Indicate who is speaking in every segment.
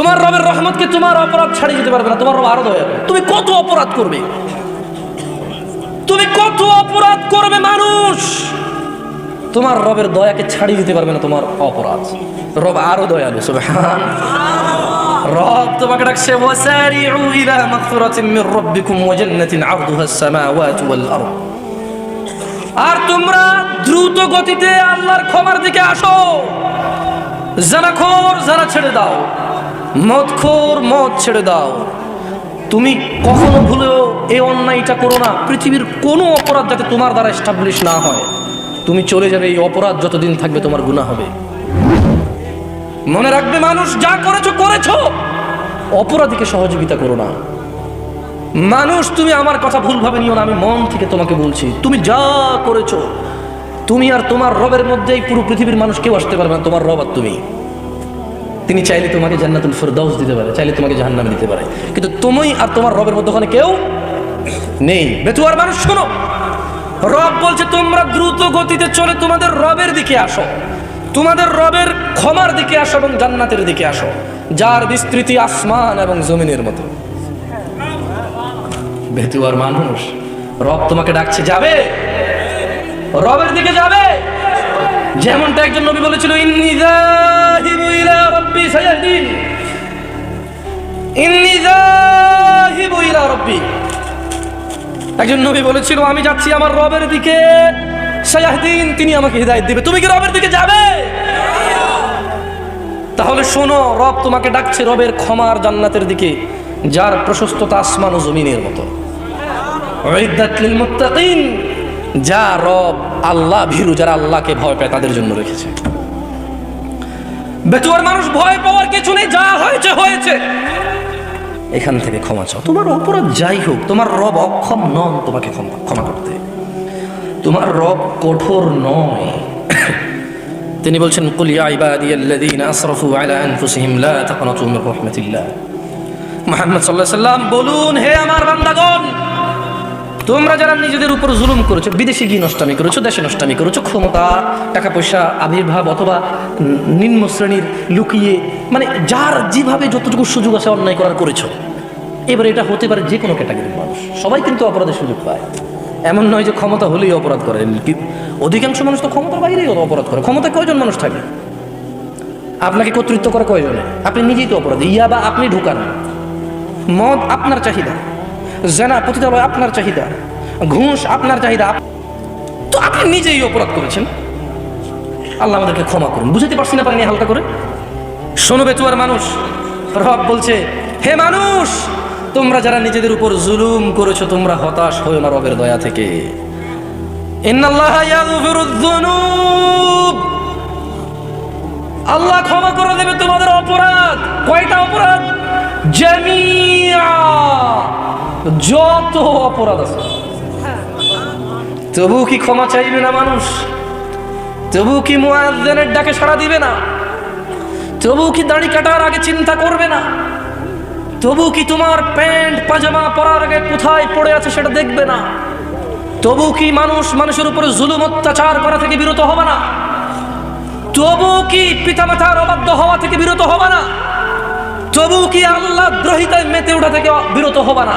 Speaker 1: তোমার রবের রহমতকে তোমার অপরাধ ছাড়িয়ে যেতে পারবে না, তোমার রব আরও দয়া তুমি কত অপরাধ করবে? তুমি কত অপরাধ করবে মানুষ? তোমার রবের দয়াকে ছাড়িয়ে দিতে পারবে না তোমার অপরাধ। রব আরও দয়ালু সুবহান রব তোমাকে ডাকছে, ওয়াসারিউ ইলা মাগফিরাতিন মির রাব্বিকুম ওয়া জান্নাতিন আরদুহা আস-সামাওয়াতু ওয়াল আরদ। আর তোমরা দ্রুত গতিতে আল্লাহর ক্ষমার দিকে আসো। জানাখোর, জানা ছেড়ে দাও। মদখোর মদ ছেড়ে দাও। তুমি কখনো ভুলেও এই অন্যায়টা করো না। পৃথিবীর কোনো অপরাধ যাতে তোমার দ্বারা এস্টাবলিশ না হয়। তুমি চলে যাবে, এই অপরাধ যতদিন থাকবে তোমার গুণা হবে। মনে রাখবে মানুষ, যা করেছ করেছ। অপরাধীকে সহযোগিতা করো না। মানুষ, তুমি আমার কথা ভুলভাবে নিও না, আমি মন থেকে তোমাকে বলছি। তুমি যা করেছ, তুমি আর তোমার রবের মধ্যেই পুরো পৃথিবীর মানুষ কেউ আসতে পারবে না, তোমার রব আর তুমি। তিনি চাইলে তোমাকে জান্নাতুল ফেরদাউস দিতে পারে, চাইলে তোমাকে জাহান্নামে দিতে পারে। কিন্তু তুমি আর তোমার রবের মধ্যে ওখানে কেউ নেই। বেতুয়ার মানুষ, শোনো। রব বলছে, তোমরা দ্রুত গতিতে চলে তোমাদের রবের দিকে আসো। তোমাদের রবের ক্ষমার দিকে আসো এবং জান্নাতের দিকে আসো, যার বিস্তৃতি আসমান এবং জমিনের মতো। বেতুয়ার মানুষ, রব তোমাকে ডাকছে, যাবে। রবের দিকে যাবে। যেমনটা একজন নবী বলেছিল, ইন্নি ইলা রাব্বি সায়াহদিন। ইন্নি যাহিবু ইলা রাব্বি। একজন নবী বলেছিল, আমি যাচ্ছি আমার রবের দিকে। সায়াহদিন, তিনি আমাকে হিদায়ত দিবে। তুমি কি রবের দিকে যাবে? তাহলে শোনো, রব তোমাকে ডাকছে রবের ক্ষমার জান্নাতের দিকে, যার প্রশস্ততা আসমান ও জমিনের মতো। যা রব আল্লাহ ভীরু, যারা আল্লাহকে ভয় পায়, তাদের জন্য রেখেছে। বেতুয়ার মানুষ ভয় পাওয়ার কিছু নেই, যা হয়েছে হয়েছে। এখান থেকে ক্ষমা চাও। তোমার অপরাধ যাই হোক, তোমার রব অক্ষম নন তোমাকে ক্ষমা করতে। তোমার রব কঠোর নয়। তিনি বলছেন, কুল ইয়া ইবাদিয়াল্লাযীনা আসরাফু আলা আনফুসিহিম, লা তাকনাতু মির রাহমাতিল্লাহ। মুহাম্মদ সাল্লাল্লাহু আলাইহি সাল্লাম বলুন, হে আমার বান্দাগণ তোমরা যারা নিজেদের উপর জুলুম করেছ, বিদেশে গিয়ে নষ্টামি করেছ, দেশে নষ্টামি করেছ, ক্ষমতা টাকা পয়সা আবির্ভাব অথবা নিম্ন শ্রেণির লুকিয়ে মানে যার যেভাবে যতটুকু সুযোগ আছে অন্যায় করার করেছ, এবার এটা হতে পারে যে কোনো ক্যাটাগরির মানুষ। সবাই কিন্তু অপরাধের সুযোগ পায়। এমন নয় যে ক্ষমতা হলেই অপরাধ করে অধিকাংশ মানুষ তো ক্ষমতার বাইরেই অপরাধ করে। ক্ষমতা কয়জন মানুষ থাকে? আপনাকে কর্তৃত্ব করে কয়জনে? আপনি নিজেই তো অপরাধী। ইয়া বা আপনি ঢুকান। মদ আপনার চাহিদা। জেনা পতিতালয় আপনার চাহিদা, ঘুষ আপনার চাহিদা তো আপনি নিজেই অপরাধ করেছেন। আল্লাহ আমাদেরকে ক্ষমা করুন। বুঝতে পারছি না পারিনি হালকা করে। শোনো বেতুয়ার মানুষ রব বলছে, হে মানুষ, তোমরা যারা নিজেদের উপর জুলুম করেছ, তোমরা হতাশ হয়ে না রবের দয়া থেকে। আল্লাহ ক্ষমা করে দেবে তোমাদের অপরাধ। কয়টা অপরাধ? জামিয়া। যত অপরাধ আছে। তবু কি ক্ষমা চাইবে না মানুষ? তবু কি মুয়াজ্জিনের ডাকে সাড়া দিবে না? তবু কি দাড়ি কাটার আগে চিন্তা করবে না? তবু কি তোমার প্যান্ট, পাজামা পরার আগে কোথায় পড়ে আছে সেটা দেখবে না? তবু কি মানুষ মানুষের উপরে জুলুম অত্যাচার করা থেকে বিরত হবে না? তবু কি পিতামাতার অবাধ্য হওয়া থেকে বিরত হবে না? তবু কি আল্লাহ দ্রোহিতায় মেতে ওঠা থেকে বিরত হবে না?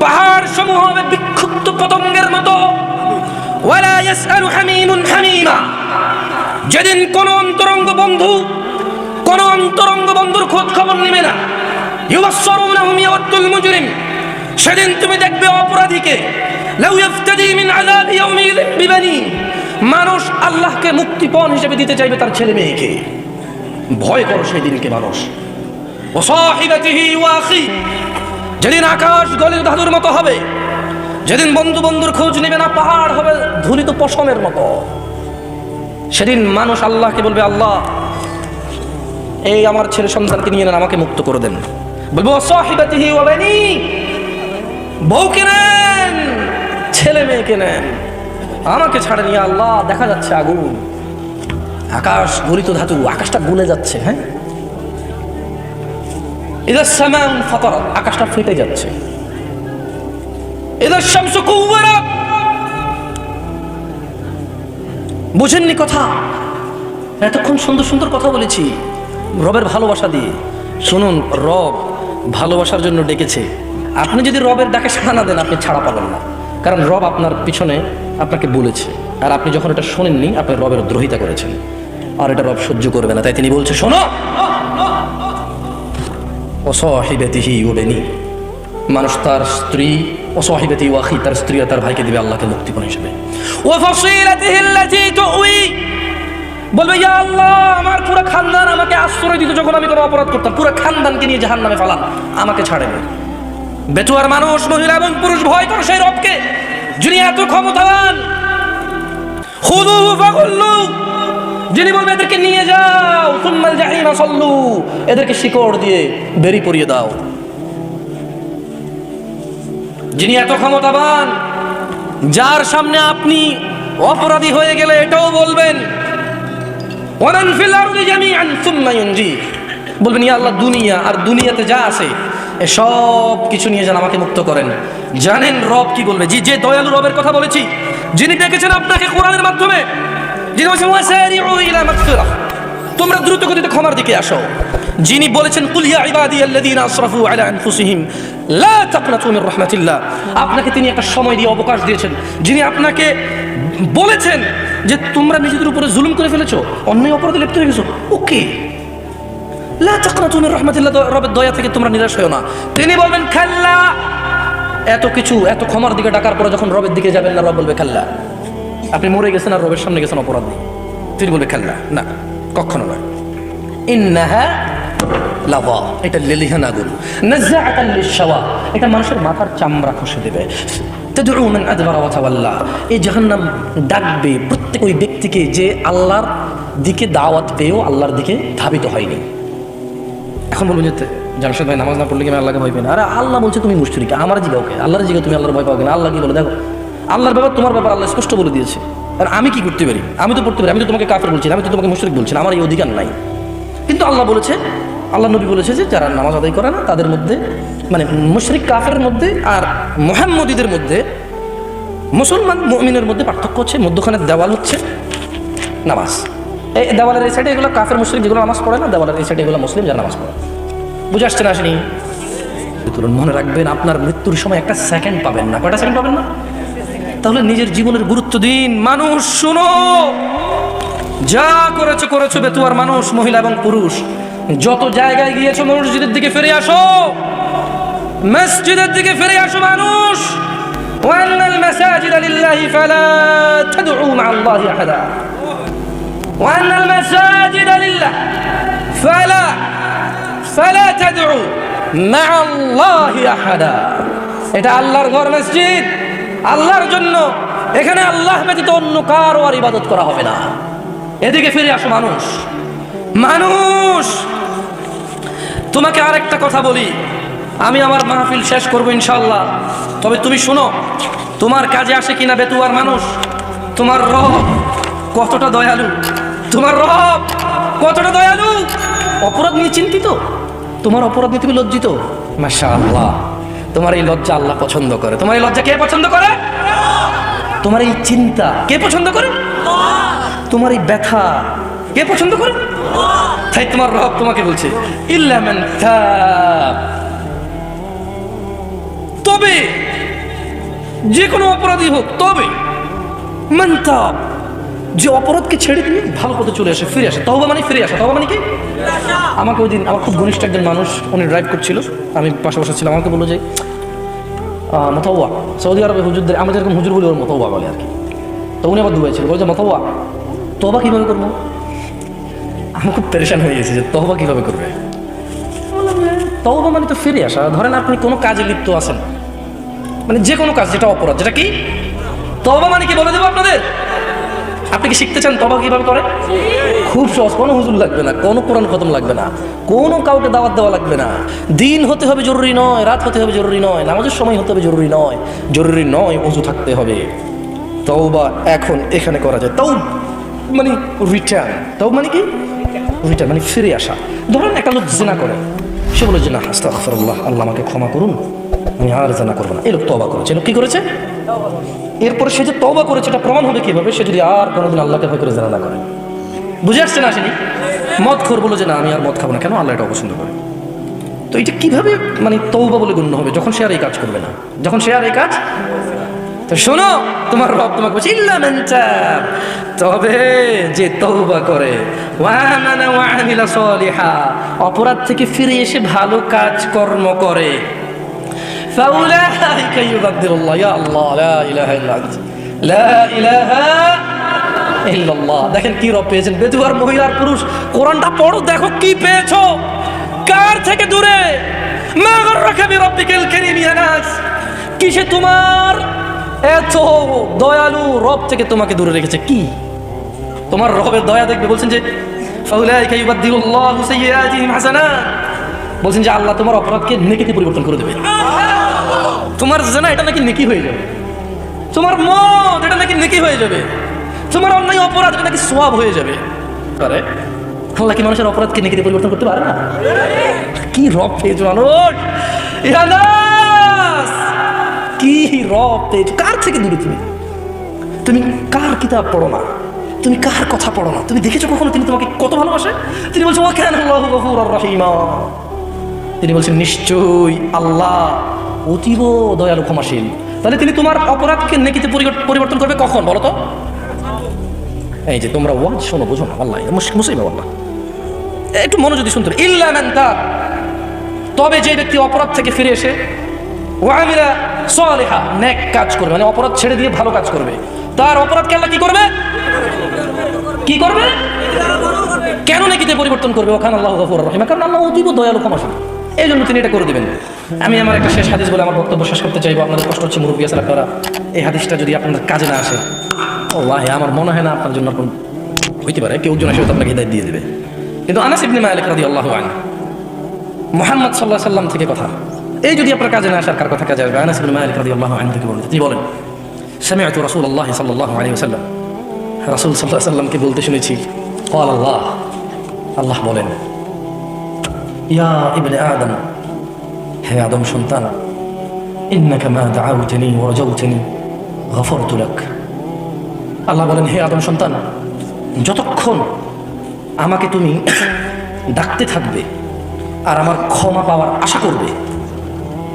Speaker 1: পাহাড় সমূহ হবে বিক্ষুব্ধ পতঙ্গের মতো। যেদিন কোন অন্তরঙ্গ বন্ধু, কোন অন্তরঙ্গ বন্ধুর খোঁজ খবর নেবে না। সেদিন তুমি দেখবে অপরাধীকে। মিন মানুষ আল্লাহকে মুক্তিপণ হিসেবে দিতে চাইবে তার ছেলে মেয়েকে। ভয় করো সেই দিনকে মানুষ। ও সাহিবাতিহি ওয়া যেদিন আকাশ গলিত ধাতুর মতো হবে, যেদিন বন্ধু বন্ধুর খোঁজ নেবে না, পাহাড় হবে ধুলিত পশমের মতো। সেদিন মানুষ আল্লাহকে বলবে, আল্লাহ, এই আমার ছেলে সন্তানকে নিয়ে নেন, আমাকে মুক্ত করে দেন। বলব সাহিবাতিহি ওয়া বানি, বউকে নেন, ছেলে মেয়েকে নেন, আমাকে ছাড়েন আল্লাহ, দেখা যাচ্ছে আগুন। আকাশ গলিত ধাতু, আকাশটা গলে যাচ্ছে হ্যাঁ? এদের সামান ফতর আকাশটা ফেটে যাচ্ছে। এদের শামসু কুওয়ারাত। বুঝেননি কথা? এতক্ষণ সুন্দর সুন্দর কথা বলেছি। রবের ভালোবাসা দিয়ে। শুনুন, রব ভালোবাসার জন্য ডেকেছে। আপনি যদি রবের ডাকে সাড়া না দেন, আপনি ছাড়া পাবেন না। কারণ রব আপনার পিছনে আপনাকে বলেছে। আর আপনি যখন এটা শোনেননি, আপনি রবের দ্রোহিতা করেছেন। আর এটা রব সহ্য করবে না। তাই তিনি বলছে, শোনো! অসহিবেতিহি মানুষ তার স্ত্রী ও অসহিবেতি ওয়াহি তার স্ত্রী তার ভাইকে দিবে আল্লাহকে মুক্তিপণ হিসেবে। বলবে, ইয়া আল্লাহ, আমার পুরো খানদান আমাকে আশ্রয় দিত যখন আমি কোনো অপরাধ করতাম। পুরো খানদানকে নিয়ে জাহান নামে ফালান আমাকে ছাড়ে না বেতুয়ার মানুষ, মহিলা এবং পুরুষ, ভয় করে সেই রবকে। যিনি এত ক্ষমতাবান। খুদু ফাগুল্লু। যিনি বলবে, এদেরকে নিয়ে যাও, সুম্মাল জাহিমা সল্লু। এদেরকে শিকড় দিয়ে বেরি পরিয়ে দাও। যিনি এত ক্ষমতাবান, যার সামনে আপনি অপরাধী হয়ে গেলে এটাও বলবেন বলবেন, ইয়া আল্লাহ, দুনিয়া আর দুনিয়াতে যা আছে সব কিছু নিয়ে যান, আমাকে মুক্ত করেন। জানেন রব কি বলবে? জি, যে দয়ালু রবের কথা বলেছি, যিনি ডেকেছেন আপনাকে কোরআনের মাধ্যমে যিনি তোমরা দ্রুত গতিতে ক্ষমার দিকে আসো। যিনি বলেছেন ইয়া আপনাকে তিনি একটা সময় দিয়ে অবকাশ দিয়েছেন। যিনি আপনাকে বলেছেন যে, তোমরা নিজেদের উপরে জুলুম করে ফেলেছো, অন্যায় অপরাধে লিপ্ত হয়ে গেছো। ওকে। লা রবের দয়া থেকে তোমরা হও না। তিনি বলবেন, খাল্লা। এত কিছু, এত ক্ষমার দিকে ডাকার পরে যখন রবের দিকে যাবেন না, রব বলবে, খাল্লা। আপনি মরে গেছেন আর রবের সামনে গেছেন অপরাধ নেই। তিনি বলবে খাল্লা না। কখনো নয়। ইন্নাহা লাভা, এটা লেলিহান আগুন নাজ্জাআতান লিশ-শাওয়া, এটা মানুষের মাথার চামড়া খসে দেবে। তাদউ মান আদবারা এই জাহান্নাম ডাকবে প্রত্যেক ওই ব্যক্তিকে যে আল্লাহর দিকে দাওয়াত পেয়েও আল্লাহর দিকে ধাবিত হয়নি। এখন বলবেন যে জামশেদ ভাই, নামাজ না পড়লে কি আমি আল্লাহকে ভয় পাই না? আরে আল্লাহ বলছে তুমি মুশরিক। আমার জিগাও কে? আল্লাহর জিগাও, তুমি আল্লাহর ভয় পাও কিনা? আল্লাহ কি বলে? দেখো আল্লাহর ব্যাপার, তোমার ব্যাপার আল্লাহ স্পষ্ট বলে দিয়েছে। আর আমি কি করতে পারি? আমি তো পড়তে পারি, আমি তো তোমাকে কাফের বলছি আমি তো তোমাকে মুশরিক বলছি আমার এই অধিকার নাই। কিন্তু আল্লাহ বলেছে, আল্লাহ নবী বলেছে যে যারা নামাজ আদায় করে না, তাদের মধ্যে মানে মুশরিক কাফের মধ্যে আর মোহাম্মদীদের মধ্যে, মুসলমান মুমিনের মধ্যে পার্থক্য হচ্ছে মধ্যখানে দেওয়াল হচ্ছে নামাজ। এই দেওয়ালের এই সাইডে এগুলো কাফের, মুশরিক যেগুলো নামাজ পড়ে না, দেওয়ালের এই সাইডে এগুলো মুসলিম যারা নামাজ পড়ে। বুঝে আসছে না আসেনি মনে রাখবেন, আপনার মৃত্যুর সময় একটা সেকেন্ড পাবেন না। কয়টা সেকেন্ড পাবেন না? তাহলে নিজের জীবনের গুরুত্ব দিন মানুষ শুনো যা করেছো করেছো বেতুয়ার মানুষ মহিলা এবং পুরুষ যত জায়গায় গিয়েছো মসজিদের দিকে ফিরে আসো মসজিদের দিকে ফিরে আসো মানুষ وأن المساجد لله فلا تدعوا مع الله أحدا وأن المساجد لله فلا فلا تدعوا مع الله أحدا এটা আল্লাহর ঘর মসজিদ আল্লাহর জন্য এখানে আল্লাহ ব্যতীত অন্য কারও আর ইবাদত করা হবে না। এদিকে ফিরে আসো মানুষ। মানুষ! তোমাকে আরেকটা কথা বলি। আমি আমার মাহফিল শেষ করব ইনশাল্লাহ তবে তুমি শোনো, তোমার কাজে আসে কিনা বেতুয়ার মানুষ? তোমার রব কতটা দয়ালু? তোমার রব কতটা দয়ালু? অপরাধ নিয়ে চিন্তিত? তোমার অপরাধ নিয়ে তুমি লজ্জিত? মাশা আল্লাহ তোমার এই লজ্জা আল্লাহ পছন্দ করে। তোমার এই লজ্জা কে পছন্দ করে? তোমার এই চিন্তা কে পছন্দ করে? তোমার এই ব্যথা কে পছন্দ করে? তাই তোমার রব তোমাকে বলছে তবে। যে কোনো অপরাধী হোক, তবে, মান যে অপরাধকে ছেড়ে দিয়ে ভালো পথে চলে আসে, ফিরে আসে। তহবা মানে ফিরে আসে। তহবা মানে কি? আমাকে ওই দিন আমার খুব ঘনিষ্ঠ একজন মানুষ উনি ড্রাইভ করছিল। আমি পাশে বসে ছিলাম। আমাকে বলল যে মতওয়া সৌদি আরবে হুজুরদের আমরা যেরকম হুজুর বলি ওর মতওয়া বলে আর কি। তো উনি আবার দুবাই ছিল। বলছে মতওয়া তবা কীভাবে করব? আমি খুব পেরেশান হয়ে গেছি যে তহবা কীভাবে করবে? "এ, মানে তো ফিরে আসা। ধরেন আপনি কোনো কাজে লিপ্ত আছেন। মানে যে কোনো কাজ যেটা অপরাধ যেটা কি? তবা মানে কি বলে দেবো আপনাদের? আপনি কি শিখতে চান তবা কীভাবে করে? খুব সহজ, কোনো হুজুর লাগবে না, কোনো কোরআন খতম লাগবে না, কোনো কাউকে দাওয়াত দেওয়া লাগবে না। দিন হতে হবে জরুরি নয়, রাত হতে হবে জরুরি নয়, নামাজের সময় হতে হবে জরুরি নয় জরুরি নয় অজু থাকতে হবে। তাও বা এখন এখানে করা যায়। তাও মানে রিটার্ন তাও মানে কি? রিটার্ন মানে ফিরে আসা। ধরেন একটা লোক জেনা করে। সে বলে যে না আল্লাহ আমাকে ক্ষমা করুন, আমি আর জেনা করব না। এই লোক তবা করেছে। লোক কি করেছে? এরপরে সে যে তবা করেছে, এটা প্রমাণ হবে কীভাবে? সে যদি আর কোনোদিন আল্লাহকে ভয় করে জেনা না করে। বুঝে আসছে না আসেনি মদ খোর বলে যে না আমি আর মদ খাবো না কেন আল্লাহ এটা অপছন্দ করে তো এটা কিভাবে মানে তৌবা বলে গণ্য হবে যখন সে আর এই কাজ করবে না যখন সে আর এই কাজ তো শোনো তোমার রব তোমাকে বলছে ইল্লা মান তাব। তবে যে তৌবা করে ওয়ামানা ওয়ামিলা সলিহা অপরাধ থেকে ফিরে এসে ভালো কাজ কর্ম করে فأولئك يبدل الله يا الله لا إله إلا أنت لا إله إلا الله দেখেন কি রব পেয়েছেন। বেদুয়ার মহিলার পুরুষ। কোরআনটা পড়ো, দেখো কি পেয়েছ। কার থেকে দূরে? কিসে তোমার এত দয়ালু রব থেকে তোমাকে দূরে রেখেছে? কি? তোমার রবের দয়া দেখবে। বলছেন যে বলছেন যে, আল্লাহ তোমার অপরাধকে নেকিতে পরিবর্তন করে দেবে। তোমার জানা এটা নাকি নেকি হয়ে যাবে। তোমার মত এটা নাকি নেকি হয়ে যাবে। তোমার অন্যায় অপরাধ নাকি সোয়াব হয়ে যাবে? পারে আল্লাহ কি মানুষের অপরাধকে নেকিতে পরিবর্তন করতে পারে না? কি রব পেয়েছ মানুষ? কি রব পেয়েছ কার থেকে দূরে তুমি? তুমি কার কিতাব পড়ো না? তুমি কার কথা পড়ো না? তুমি দেখেছ কখনো তিনি তোমাকে কত ভালোবাসে? তিনি বলছো গফুরার রহিমা। তিনি বলছেন, নিশ্চয়ই আল্লাহ অতীব দয়ালু ক্ষমাশীল। তাহলে তিনি তোমার অপরাধকে নেকিতে পরিবর্ত- পরিবর্তন করবে কখন বলো তো? এই যে তোমরা ওয়াজ শোনো, বুঝো না, আল্লাহ মুসিবা আল্লাহ। একটু মনোযোগী শুনতে হবে। ইল্লা মান তাব। যে ব্যক্তি অপরাধ থেকে ফিরে এসে ওয়ামিলা সালিহা, নেক কাজ করবে মানে অপরাধ ছেড়ে দিয়ে ভালো কাজ করবে। তার অপরাধ আল্লাহ কি করবে? কি করবে? কেন নেকিতে পরিবর্তন করবে? ওখানে আল্লাহ গফুর রহিমা। কারণ আল্লাহ অতীব দয়ালু, ক্ষমাশীল। এই জন্য তিনি এটা করে দেবেন। আমি আমার একটা শেষ হাদিস বলে আমার বক্তব্য শেষ করতে চাইব। আপনাদের কষ্ট হচ্ছে মুরব্বী আপনারা। এই হাদিসটা যদি আপনাদের কাজে না আসে ও ভাই আমার মনে হয় না আপনার জন্য কোন হইতে পারে কেউ জন এসে হয়তো আপনাকে হিদায়ত দিয়ে দেবে কিন্তু আনাস ইবনে মালিক রাদিয়াল্লাহু আনহু মোহাম্মদ সাল্লাহ সাল্লাম থেকে কথা এই যদি আপনার কাজে না আসার কার কথা কাজে আসবে আনাস ইবনে মালিক রাদিয়াল্লাহু আনহু থেকে বলেন তিনি বলেন سمعت رسول الله صلى الله عليه وسلم রাসূল সাল্লাল্লাহু আলাইহি সাল্লামকে বলতে শুনেছি قال الله আল্লাহ বলেন ইয়া ইবনে আদম হে আদম সন্তান ইন্নাকা মা দাআউতানি ওয়া রাজাউতানি গফরতু লাক আল্লাহ বলেন, হে আদম সন্তান, যতক্ষণ আমাকে তুমি ডাকতে থাকবে আর আমার ক্ষমা পাওয়ার আশা করবে,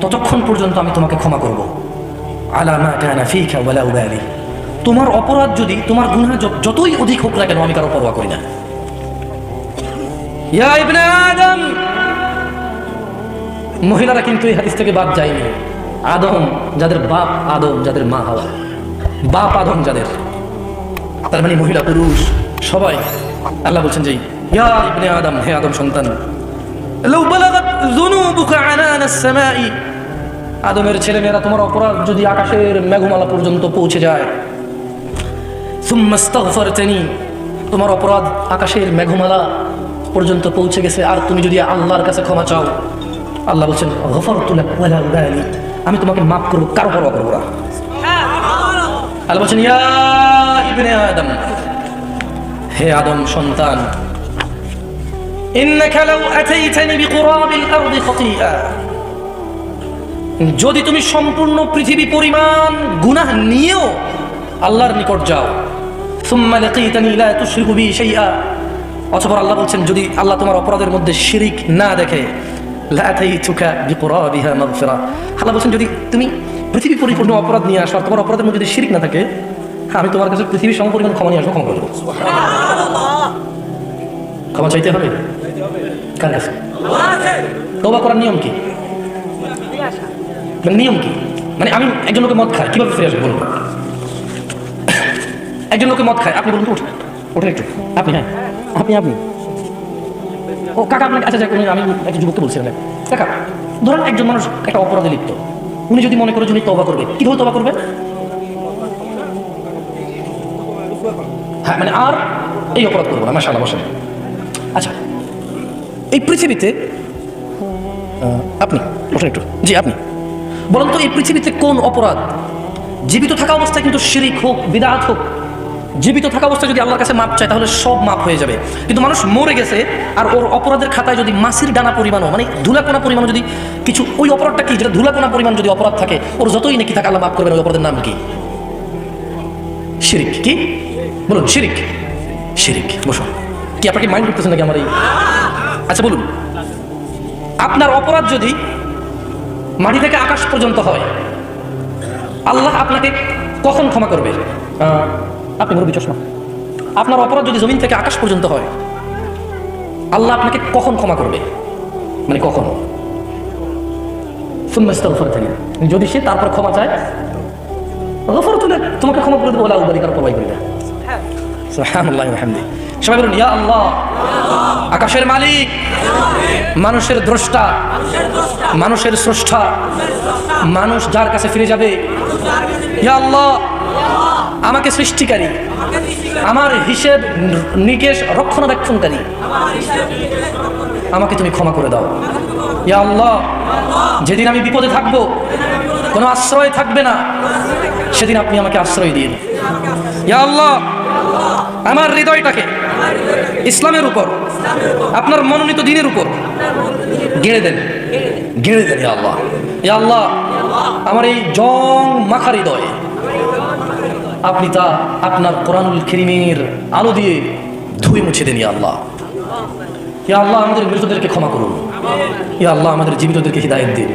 Speaker 1: ততক্ষণ পর্যন্ত আমি তোমাকে ক্ষমা করব। আলামা তোমার অপরাধ যদি, তোমার যত- যতই অধিক হোক না কেন, আমি কারও পরোয়া করি না। ইয়া আদম! মহিলারা কিন্তু এই হাদিস থেকে বাদ যায়নি। আদম যাদের বাপ আদম, যাদের মা হাওয়া। বাপ আদম যাদের। তার মানে মহিলা পুরুষ সবাই। আল্লাহ বলছেন যে ইয়া ইবনে আদম হে আদম সন্তান লাউ বালাগাত যুনুবুকা আনান সামাই। আদমের ছেলেমেয়েরা তোমার অপরাধ যদি আকাশের মেঘমালা পর্যন্ত পৌঁছে যায়। সুম্মাস্তাগফারতানি তোমার অপরাধ আকাশের মেঘমালা পর্যন্ত পৌঁছে গেছে। আর তুমি যদি আল্লাহর কাছে ক্ষমা চাও আল্লাহ বলছেন গফরতুলাক ওয়ালা উদালি আমি তোমাকে মাফ করব কারও পরোয়া করব না। হ্যাঁ, আল্লাহ বলছেন ইয়া ইবনে আদম। হে আদম সন্তান যদি তুমি সম্পূর্ণ পৃথিবী পরিমাণ গুনাহ নিয়েও আল্লাহর নিকট যাও অথবা আল্লাহ বলছেন, যদি আল্লাহ তোমার অপরাধের মধ্যে শিরিক না দেখে আল্লাহ বলছেন, যদি তুমি পৃথিবী পরিপূর্ণ অপরাধ নিয়ে আসো তোমার অপরাধের মধ্যে যদি শিরিক না থাকে আমি তোমার কাছে পৃথিবী সমপরিমাণ ক্ষমা নিয়ে আসব? ক্ষমা করে ক্ষমা চাইতে হবে? কার কাছে? তবা করার নিয়ম কি? মানে নিয়ম কি? মানে আমি একজন লোকে মদ খাই কীভাবে ফিরে আসব বলুন? একজন লোকে মদ খায় আপনি বলুন তো উঠুন। ওঠেন একটু। আপনি হ্যাঁ। আপনি আপনি। ও কাকা আপনাকে আচ্ছা যাক, উনি- আমি একটা যুবককে বলছিলাম কাকা ধরেন একজন মানুষ একটা অপরাধে লিপ্ত। উনি যদি মনে করে যে উনি তবা করবে কীভাবে তবা করবে? হ্যাঁ মানে আর এই অপরাধ করব না, মাশাআল্লাহ, বসেন। আচ্ছা এই পৃথিবীতে আপনি, বসেন একটু। জি, আপনি। বলুন তো, এই পৃথিবীতে কোন অপরাধ? জীবিত থাকা অবস্থায় কিন্তু শিরিক হোক, বিদাত হোক, জীবিত থাকা অবস্থায় যদি আল্লাহর কাছে মাপ চায়, তাহলে সব মাপ হয়ে যাবে। কিন্তু মানুষ মরে গেছে, আর ওর অপরাধের খাতায় যদি মাসির ডানা পরিমাণও মানে ধুলাকোনা পরিমাণও যদি কিছু, ওই অপরাধটা কি? যেটা ধুলাকোনা পরিমাণ যদি অপরাধ থাকে, ওর যতই নাকি থাকে, আল্লাহ মাফ করবেন, ওই অপরাধের নাম কি? শিরিক, কি? বলুন, শিরিক। শিরিক বসুন কি আপনাকে মাইন্ড করতেছেন নাকি আমার এই আচ্ছা বলুন। আপনার অপরাধ যদি মাটি থেকে আকাশ পর্যন্ত হয়, আল্লাহ আপনাকে কখন ক্ষমা করবে? আপনি মুরব্বী চশমা। আপনার অপরাধ যদি জমিন থেকে আকাশ পর্যন্ত হয়, আল্লাহ আপনাকে কখন ক্ষমা করবে? মানে কখন? সুন্নাস্তার উপরে থেকে যদি সে তারপর ক্ষমা চায় তোমাকে ক্ষমা করে দেবো ওলা উবালি কার পরবাই করি বিহামদিহি। সবাই বলুন, ইয়া আল্লাহ, আকাশের মালিক, মানুষের দ্রষ্টা, মানুষের স্রষ্টা, মানুষ যার কাছে ফিরে যাবে, ইয়া আল্লাহ, আমাকে সৃষ্টিকারী, আমার হিসেব নিকেশ রক্ষণাবেক্ষণকারী, আমাকে তুমি ক্ষমা করে দাও। ইয়া আল্লাহ, যেদিন আমি বিপদে থাকব, কোনো আশ্রয় থাকবে না, সেদিন আপনি আমাকে আশ্রয় দিন। ইয়া আল্লাহ আমার হৃদয়টাকে ইসলামের উপর আপনার মনোনীত দিনের উপর গেড়ে দেন। গেড়ে দেন আল্লাহ। আল্লাহ আমার এই জং মাখা হৃদয় আপনি তা আপনার কোরআনুল খেরিমের আলো দিয়ে ধুয়ে মুছে দেন ইয়া আল্লাহ। ইয়া আল্লাহ আমাদের মৃতদেরকে ক্ষমা করুন। ইয়া আল্লাহ আমাদের জীবিতদেরকে হৃদায়ত দিন।